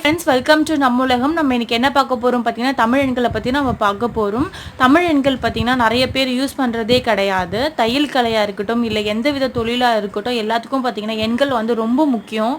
Friends welcome to நம்ம உலகம் நம்ம இன்னைக்கு என்ன பார்க்க போகிறோம் பார்த்தீங்கன்னா தமிழ் எண்களை பற்றி நம்ம பார்க்க போகிறோம் தமிழ் எண்கள் பார்த்தீங்கன்னா நிறைய பேர் யூஸ் பண்ணுறதே கிடையாது. தையல் கலையாக இருக்கட்டும் இல்லை எந்த வித தொழிலாக இருக்கட்டும் எல்லாத்துக்கும் பார்த்தீங்கன்னா எண்கள் வந்து ரொம்ப முக்கியம்.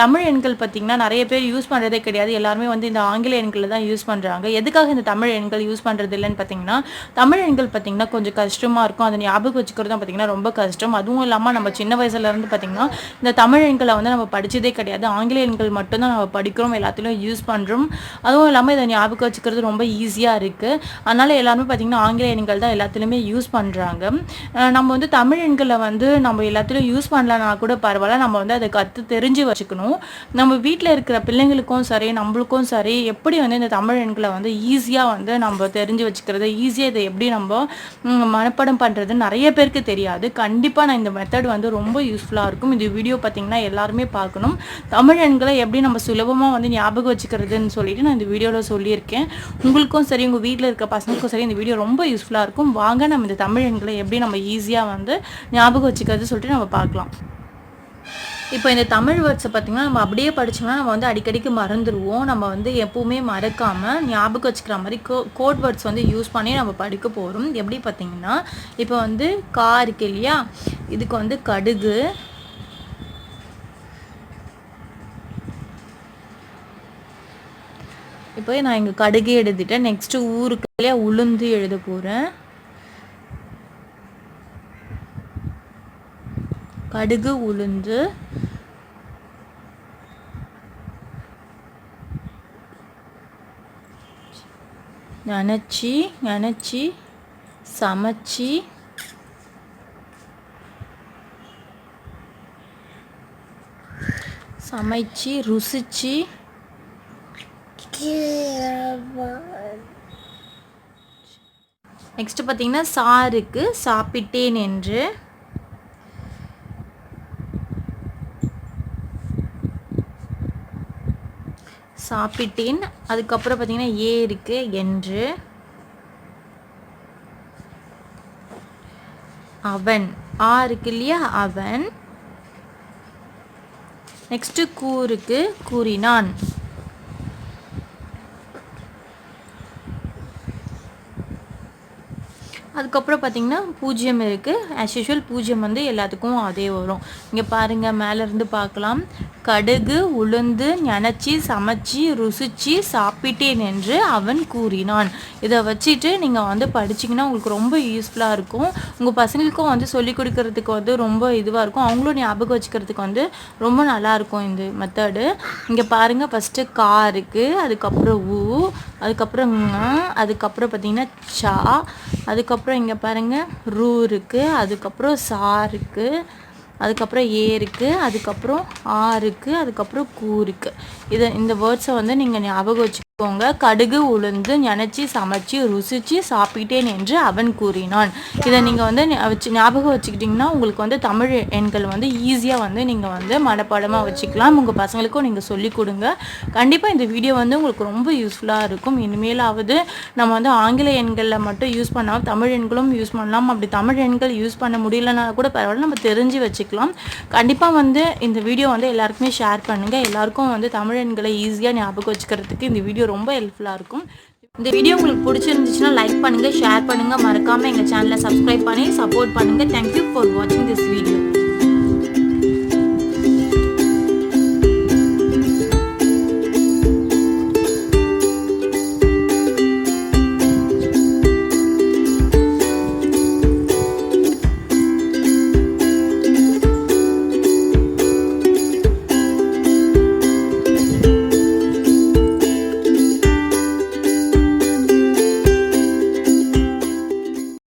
தமிழ் எண்கள் பார்த்தீங்கன்னா நிறைய பேர் யூஸ் பண்ணுறதே கிடையாது. எல்லாருமே வந்து இந்த ஆங்கில எண்களை தான் யூஸ் பண்ணுறாங்க எதுக்காக இந்த தமிழ் எண்கள் யூஸ் பண்ணுறது இல்லைன்னு பார்த்தீங்கன்னா தமிழ் எண்கள் பார்த்தீங்கன்னா கொஞ்சம் கஷ்டமாக இருக்கும். அதை ஞாபகம் வச்சுக்கிறது பார்த்தீங்கன்னா ரொம்ப கஷ்டம். அதுவும் இல்லாமல் நம்ம சின்ன வயசுலேருந்து பார்த்தீங்கன்னா இந்த தமிழ் எண்களை வந்து நம்ம படித்ததே கிடையாது. ஆங்கில எண்கள் மட்டும்தான் நம்ம படிக்கிறோம். எல்லாத்துலேயும் யூஸ் பண்ணுறோம் அதுவும் இல்லாமல் இதை ஞாபகம் வச்சுக்கிறது ரொம்ப ஈஸியாக இருக்குது அதனால் எல்லாருமே பார்த்திங்கன்னா ஆங்கில எண்கள் தான் எல்லாத்துலேயுமே யூஸ் பண்ணுறாங்க நம்ம வந்து தமிழ் எண்களை வந்து நம்ம எல்லாத்துலேயும் யூஸ் பண்ணலனா கூட பரவாயில்ல. நம்ம வந்து அதை கற்று தெரிஞ்சு வச்சுக்கணும். நம்ம வீட்டில் இருக்கிற பிள்ளைங்களுக்கும் சரி நம்மளுக்கும் சரி எப்படி வந்து இந்த தமிழ் எண்களை வந்து ஈஸியாக வந்து நம்ம தெரிஞ்சு வச்சுக்கிறது ஈஸியாக இதை எப்படி நம்ம மனப்படம் மனப்பாடம் பண்ணுறது நிறைய பேருக்கு தெரியாது. கண்டிப்பாக நான் இந்த மெத்தட் வந்து ரொம்ப யூஸ்ஃபுல்லாக இருக்கும். இந்த வீடியோ பார்த்தீங்கன்னா எல்லாருமே பார்க்கணும். தமிழ் எண்களை எப்படி நம்ம சுலபமாக வந்து ஞாபகம் வச்சுக்கிறதுன்னு சொல்லிட்டு நான் இந்த வீடியோவில் சொல்லியிருக்கேன். உங்களுக்கும் சரி உங்கள் வீட்டில் இருக்க பசங்களுக்கும் சரி இந்த வீடியோ ரொம்ப யூஸ்ஃபுல்லாக இருக்கும். வாங்க நம்ம இந்த தமிழ் எண்களை எப்படி நம்ம ஈஸியாக வந்து ஞாபகம் வச்சுக்கிறது சொல்லிட்டு நம்ம பார்க்கலாம். இப்போ இந்த தமிழ் வேர்ட்ஸை பார்த்திங்கன்னா நம்ம அப்படியே படிச்சோம்னா நம்ம வந்து அடிக்கடிக்கு மறந்துடுவோம் நம்ம வந்து எப்பவுமே மறக்காமல் ஞாபகம் வச்சுக்கிற மாதிரி கோ கோட் வேர்ட்ஸ் வந்து யூஸ் பண்ணி நம்ம படிக்க போகிறோம் எப்படி பார்த்தீங்கன்னா இப்போ வந்து கா இருக்கு இல்லையா? இதுக்கு வந்து கடுகு போய் நான் இங்கே கடுகு எழுதிட்டேன். நெக்ஸ்ட்டு ஊருக்குள்ளே உளுந்து எழுத போகிறேன் கடுகு உளுந்து. நினச்சி நினச்சி சமைச்சி. சமைச்சு ருசிச்சு. நெக்ஸ்ட் பார்த்தீங்கன்னா சாருக்கு சாப்பிட்டேன் என்று. சாப்பிட்டேன். அதுக்கப்புறம் பார்த்தீங்கன்னா ஏ இருக்கு என்று. அவன். ஆ இருக்கு இல்லையா? அவன். நெக்ஸ்ட் கூறுக்கு கூறினான். அதுக்கப்புறம் பார்த்தீங்கன்னா பூஜ்ஜியம் இருக்குது ஆஸ் யூஷுவல் பூஜ்ஜியம் வந்து எல்லாத்துக்கும் அதே வரும். இங்கே பாருங்கள் மேலேருந்து பார்க்கலாம். கடுகு உளுந்து நினச்சி சமைச்சி ருசிச்சு சாப்பிட்டேன் என்று அவன் கூறினான். இதை வச்சுட்டு நீங்கள் வந்து படிச்சிங்கன்னா உங்களுக்கு ரொம்ப யூஸ்ஃபுல்லாக இருக்கும். உங்கள் பசங்களுக்கும் வந்து சொல்லிக் கொடுக்கறதுக்கு வந்து ரொம்ப இதுவாக இருக்கும். அவங்களும் ஞாபகம் வச்சுக்கிறதுக்கு வந்து ரொம்ப நல்லாயிருக்கும் இந்த மெத்தடு இங்கே பாருங்கள் ஃபஸ்ட்டு கா இருக்குது அதுக்கப்புறம் ஊ அதுக்கப்புறம் அதுக்கப்புறம் பார்த்திங்கன்னா சா அதுக்கப்புறம் இங்கே பாருங்கள் ரூ இருக்குது அதுக்கப்புறம் சா இருக்குது அதுக்கப்புறம் ஏ இருக்குது அதுக்கப்புறம் ஆ இருக்குது அதுக்கப்புறம் கூ இருக்குது இதை இந்த வேர்ட்ஸை வந்து நீங்கள் ஞாபகம் வச்சுக்கோங்க கடுகு உளுந்து நினச்சி சமைச்சு ருசிச்சு சாப்பிட்டேன் என்று அவன் கூறினான். இதை நீங்கள் வந்து வச்சு ஞாபகம் வச்சுக்கிட்டிங்கன்னா உங்களுக்கு வந்து தமிழ் எண்கள் வந்து ஈஸியாக வந்து நீங்கள் வந்து மனப்பாடமாக வச்சுக்கலாம். உங்கள் பசங்களுக்கும் நீங்கள் சொல்லிக் கொடுங்க. கண்டிப்பாக இந்த வீடியோ வந்து உங்களுக்கு ரொம்ப யூஸ்ஃபுல்லாக இருக்கும். இனிமேலாவது நம்ம வந்து ஆங்கில எண்களில் மட்டும் யூஸ் பண்ணாமல் தமிழ் எண்களும் யூஸ் பண்ணலாம். அப்படி தமிழ் எண்கள் யூஸ் பண்ண முடியலனா கூட பரவாயில்ல. நம்ம தெரிஞ்சு வச்சுக்கலாம். கண்டிப்பாக வந்து இந்த வீடியோ வந்து எல்லாருக்குமே ஷேர் பண்ணுங்கள் எல்லாருக்கும் வந்து தமிழ் எண்களை ஈஸியாக ஞாபகம் வச்சுக்கிறதுக்கு இந்த வீடியோ ரொம்ப ஹெல்ப்ஃபுல்லாக இருக்கும். இந்த வீடியோ உங்களுக்கு பிடிச்சிருந்துச்சுன்னா லைக் பண்ணுங்கள் ஷேர் பண்ணுங்கள் மறக்காமல் எங்கள் சேனலை சப்ஸ்கிரைப் பண்ணி சப்போர்ட் பண்ணுங்கள் தேங்க்யூ ஃபார் வாட்சிங் திஸ் வீடியோ